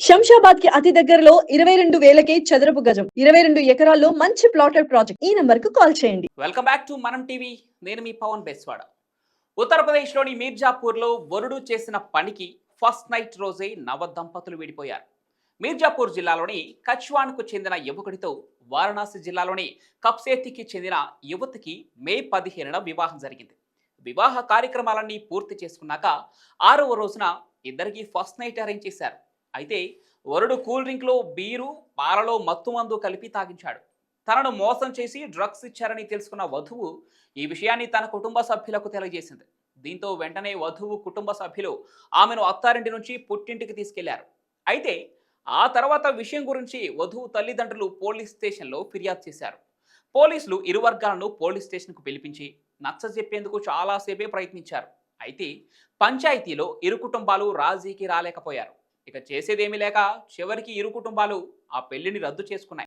శంషాబాద్కి అతి దగ్గరలో ఇరవై రెండు వేలకే చదరపు గజం ఇరవై రెండు ఎకరాల్లో మంచి ప్లాటెడ్ ప్రాజెక్ట్. ఈ నంబర్కు కాల్ చేయండి. Welcome back to Manam TV. నేను మీ పవన్ బెస్వాడ. ఉత్తరప్రదేశ్లోని మీర్జాపూర్లో వరుడు చేసిన పనికి ఫస్ట్ నైట్ రోజే నవ దంపతులు విడిపోయారు. మీర్జాపూర్ జిల్లాలోని కచ్వాన్కు చెందిన యువకుడితో వారణాసి జిల్లాలోని కప్సేతికి చెందిన యువతికి మే పదిహేనున వివాహం జరిగింది. వివాహ కార్యక్రమాలన్నీ పూర్తి చేసుకున్నాక ఆరవ రోజున ఇద్దరికి ఫస్ట్ నైట్ అరేంజ్ చేశారు. అయితే వరుడు కూల్ డ్రింక్లో బీరు పాలలో మత్తుమందు కలిపి తాగించాడు. తనను మోసం చేసి డ్రగ్స్ ఇచ్చారని తెలుసుకున్న వధువు ఈ విషయాన్ని తన కుటుంబ సభ్యులకు తెలియజేసింది. దీంతో వెంటనే వధువు కుటుంబ సభ్యులు ఆమెను అత్తారింటి నుంచి పుట్టింటికి తీసుకెళ్ళారు. అయితే ఆ తర్వాత విషయం గురించి వధువు తల్లిదండ్రులు పోలీస్ స్టేషన్లో ఫిర్యాదు చేశారు. పోలీసులు ఇరు వర్గాలను పోలీస్ స్టేషన్కు పిలిపించి నచ్చజెప్పేందుకు చాలాసేపే ప్రయత్నించారు. అయితే పంచాయతీలో ఇరు కుటుంబాలు రాజీకి రాలేకపోయారు. ఇక చేసేదేమీ లేక చివరికి ఇరు కుటుంబాలు ఆ పెళ్ళిని రద్దు చేసుకున్నాయి.